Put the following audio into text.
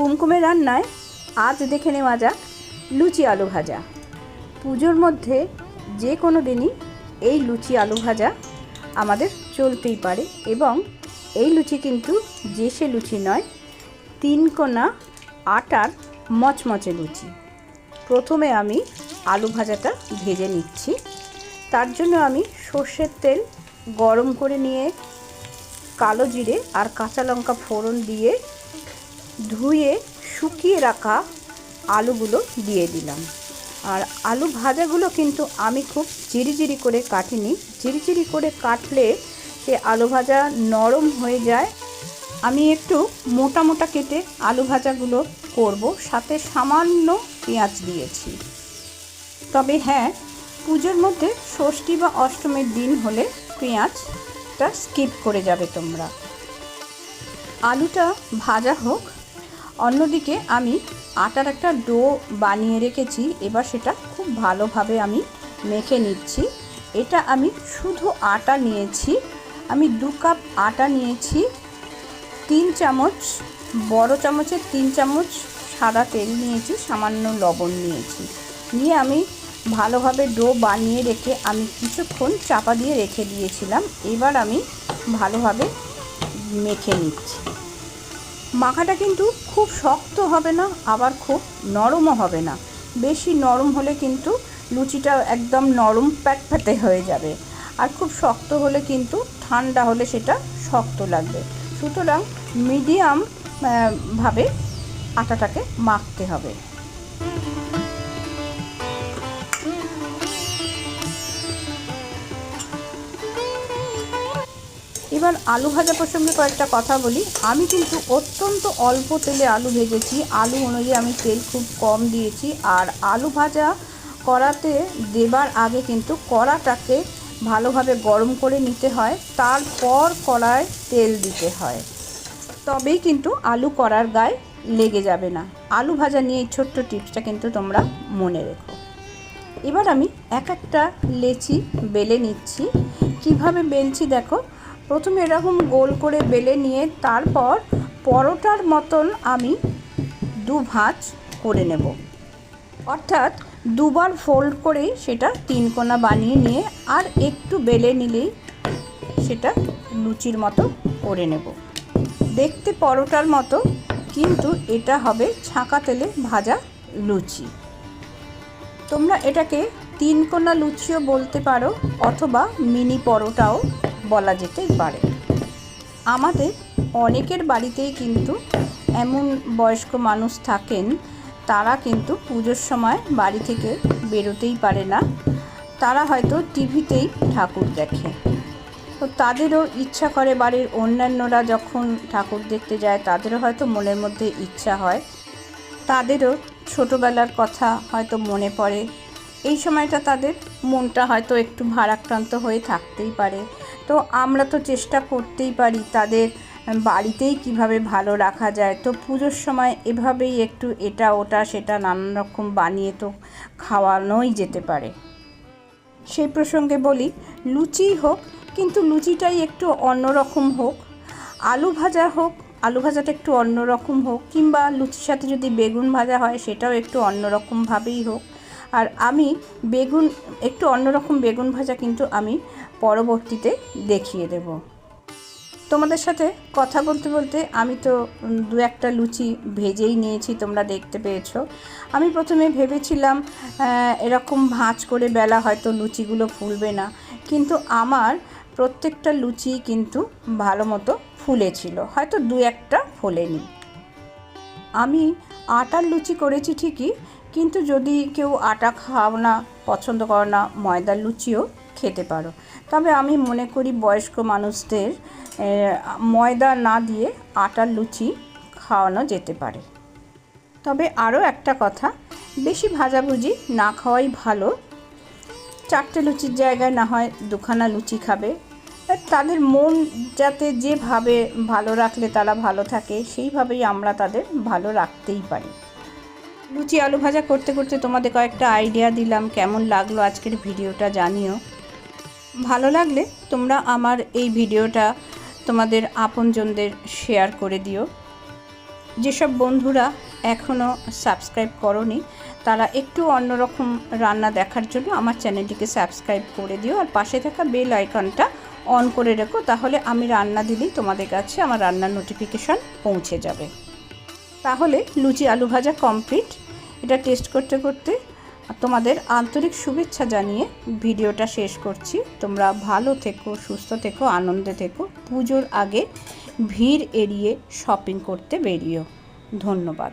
কুমকুমে রান্নায় আজ দেখে নেওয়া যাক লুচি আলু ভাজা। পুজোর মধ্যে যে কোনো দিনই এই লুচি আলু ভাজা আমাদের চলতেই পারে এবং এই লুচি কিন্তু যে সে লুচি নয়, তিন কোনা আটার মচমচে লুচি। প্রথমে আমি আলু ভাজাটা ভেজে নিচ্ছি। তার জন্য আমি সর্ষের তেল গরম করে নিয়ে কালো জিরে আর কাঁচা লঙ্কা ফোড়ন দিয়ে ধুয়ে শুকিয়ে রাখা আলুগুলো দিয়ে দিলাম। আর আলু ভাজাগুলো কিন্তু আমি খুব চিরিচিরি করে কাটিনি। চিরিচিরি করে কাটলে সে আলু ভাজা নরম হয়ে যায়। আমি একটু মোটা মোটা কেটে আলু ভাজাগুলো করব। সাথে সামান্য পেঁয়াজ দিয়েছি। তবে হ্যাঁ পুজোর মধ্যে ষষ্ঠী বা অষ্টমীর দিন হলে পেঁয়াজটা স্কিপ করে যাবে তোমরা। আলুটা ভাজা হোক অন্যদিকে আমি আটার একটা ডো বানিয়ে রেখেছি, এবার সেটা খুব ভালোভাবে আমি মেখে নিচ্ছি। এটা আমি শুধু আটা নিয়েছি, আমি দু কাপ আটা নিয়েছি, তিন চামচ, বড় চামচের তিন চামচ সাদা তেল নিয়েছি, সামান্য লবণ নিয়েছি। নিয়ে আমি ভালোভাবে ডো বানিয়ে রেখে আমি কিছুক্ষণ চাপা দিয়ে রেখে দিয়েছিলাম, এবার আমি ভালোভাবে মেখে নিচ্ছি। মাখাটা কিন্তু খুব শক্ত হবে না, আবার খুব নরমও হবে না। বেশি নরম হলে কিন্তু লুচিটা একদম নরম প্যাটপ্যাটে হয়ে যাবে। আর খুব শক্ত হলে কিন্তু ঠান্ডা হলে সেটা শক্ত লাগবে। সুতরাং মিডিয়াম ভাবে আটাটাকে মাখতে হবে। এবার আলু ভাজা প্রসঙ্গে কয়েকটা কথা বলি। আমি কিন্তু অত্যন্ত অল্প তেলে আলু ভেজেছি। আলু অনুযায়ী আমি তেল খুব কম দিয়েছি। আর আলু ভাজা কড়াতে দেবার আগে কিন্তু কড়াটাকে ভালোভাবে গরম করে নিতে হয়। তারপর কড়ায় তেল দিতে হয়। তবেই কিন্তু আলু কড়ার গায়ে লেগে যাবে না। আলু ভাজা নিয়ে এই ছোট্ট টিপসটা কিন্তু তোমরা মনে রেখো। এবার আমি এক একটা লেচি বেলে নিচ্ছি। কীভাবে বেলছি দেখো? প্রথমে এরকম গোল করে বেলে নিয়ে তারপর পরোটার মতন আমি দু ভাঁজ করে নেব। অর্থাৎ দুবার ফোল্ড করে সেটা তিন কোনা বানিয়ে নিয়ে আর একটু বেলে নিলেই সেটা লুচির মতো করে নেব। দেখতে পরোটার মতো, কিন্তু এটা হবে ছাঁকা তেলে ভাজা লুচি। তোমরা এটাকে তিন কোনা লুচিও বলতে পারো, অথবা মিনি পরোটাও বলা যেতে পারে। আমাদের অনেকের বাড়িতেই কিন্তু এমন বয়স্ক মানুষ থাকেন, তারা কিন্তু পুজোর সময় বাড়ি থেকে বেরোতেই পারে না। তারা হয়তো টিভিতেই ঠাকুর দেখে। তো তাদেরও ইচ্ছা করে বাড়ির অন্যান্যরা যখন ঠাকুর দেখতে যায়, তাদেরও হয়তো মনের মধ্যে ইচ্ছা হয়। তাদেরও ছোটোবেলার কথা হয়তো মনে পড়ে। এই সময়টা তাদের মনটা হয়তো একটু ভারাক্রান্ত হয়ে থাকতেই পারে। তো আমরা তো চেষ্টা করতেই পারি তাদের বাড়িতেই কীভাবে ভালো রাখা যায়। তো পুজোর সময় এভাবেই একটু এটা, ওটা, সেটা নানান রকম বানিয়ে তো খাওয়ানোই যেতে পারে। সেই প্রসঙ্গে বলি, লুচি হোক, কিন্তু লুচিটাই একটু অন্যরকম হোক। আলু ভাজা হোক, আলু ভাজাটা একটু অন্যরকম হোক, কিংবা লুচির সাথে যদি বেগুন ভাজা হয়, সেটাও একটু অন্যরকমভাবেই হোক। আর আমি বেগুন, একটু অন্যরকম বেগুন ভাজা কিন্তু আমি পরবর্তীতে দেখিয়ে দেব। তোমাদের সাথে কথা বলতে বলতে আমি তো দু একটা লুচি ভেজেই নিয়েছি, তোমরা দেখতে পেয়েছ। আমি প্রথমে ভেবেছিলাম এরকম ভাঁজ করে বেলা হয়তো লুচিগুলো ফুলবে না, কিন্তু আমার প্রত্যেকটা লুচি কিন্তু ভালো মতো ফুলেছিল, হয়তো দু একটা ফোলেনি। আমি আটার লুচি করেছি ঠিকই কিন্তু যদি কেউ আটা খাও না, পছন্দ করো না, ময়দার লুচিও খেতে পারো। তবে আমি মনে করি বয়স্ক মানুষদের ময়দা না দিয়ে আটার লুচি খাওয়ানো যেতে পারে। তবে আরও একটা কথা, বেশি ভাজাভুজি না খাওয়াই ভালো। চারটে লুচির জায়গায় না হয় দুখানা লুচি খাবে। তাদের মন যাতে যেভাবে ভালো রাখলে তারা ভালো থাকে, সেইভাবেই আমরা তাদের ভালো রাখতেই পারি। লুচি আলু ভাজা করতে করতে তোমাদের কয়েকটা আইডিয়া দিলাম, কেমন লাগল আজকের ভিডিওটা জানিও। ভালো লাগলে তোমরা আমার এই ভিডিওটা তোমাদের আপনজনদের শেয়ার করে দিও। যেসব বন্ধুরা এখনও সাবস্ক্রাইব করনি, তারা একটু অন্যরকম রান্না দেখার জন্য আমার চ্যানেলটিকে সাবস্ক্রাইব করে দিও আর পাশে থাকা বেল আইকনটা অন করে রেখো, তাহলে আমি রান্না দিলেই তোমাদের কাছে আমার রান্নার নোটিফিকেশান পৌঁছে যাবে। তাহলে লুচি আলু ভাজা কমপ্লিট এটা টেস্ট করতে করতে তোমাদের আন্তরিক শুভেচ্ছা জানিয়ে ভিডিওটা শেষ করছি। তোমরা ভালো থেকো, সুস্থ থেকো, আনন্দে থেকো। পুজোর আগে ভিড় এড়িয়ে শপিং করতে বেরিও। ধন্যবাদ।